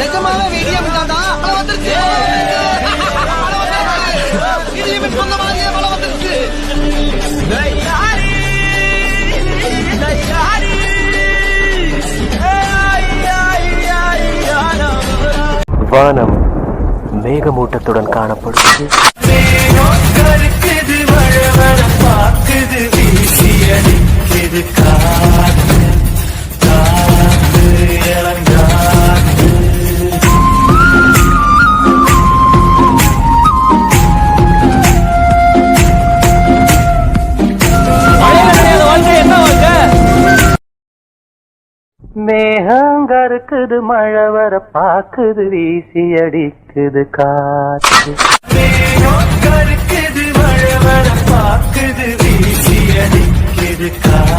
நிஜமாவே இடியம் தாண்டா? மழை வந்துருச்சு. இடியம் சொன்ன மாதிரியே மழை வந்துருச்சு. வானம் மேகமூட்டத்துடன் காணப்படுகிறது. மேகங்கருக்குது மழை வர பாக்குது வீசி அடிக்குது காத்து மேகம் கருக்குது மழை வர பாக்குது வீசி அடிக்குது காத்து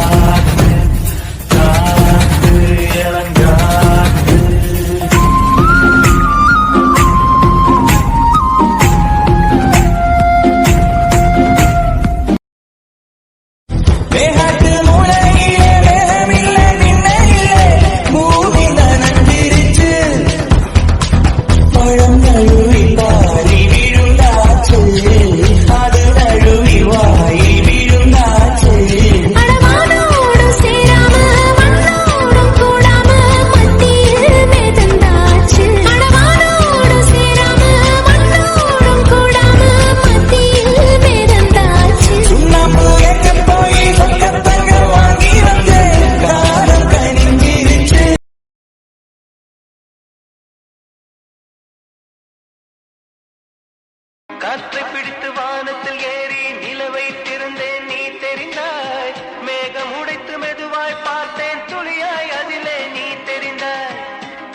காற்றை பிடித்து வானத்தில் ஏறி நிலவை திறந்தேன் நீ தெரிந்தாய். மேகம் உடைத்து மெதுவாய் பார்த்தேன் துளியாய் அதிலே நீ தெரிந்தாய்.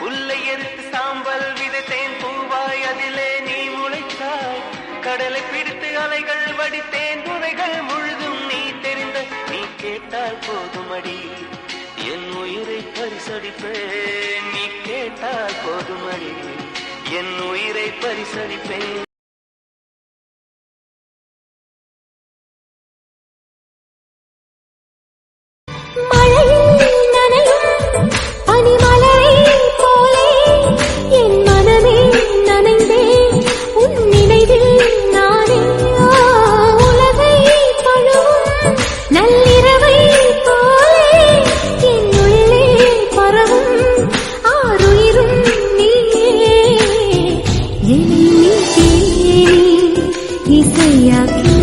புல்லை எரித்து சாம்பல் விதைத்தேன் பூவாய் அதிலே நீ முளைத்தாய். கடலை பிடித்து அலைகள் வடித்தேன் துறைகள் முழுதும் நீ தெரிந்த நீ கேட்டால் போதுமடி என் உயிரை பரிசடிப்பேன் நீ கேட்டால் போதுமடி என் உயிரை பரிசளிப்பேன். செய்யாக்கி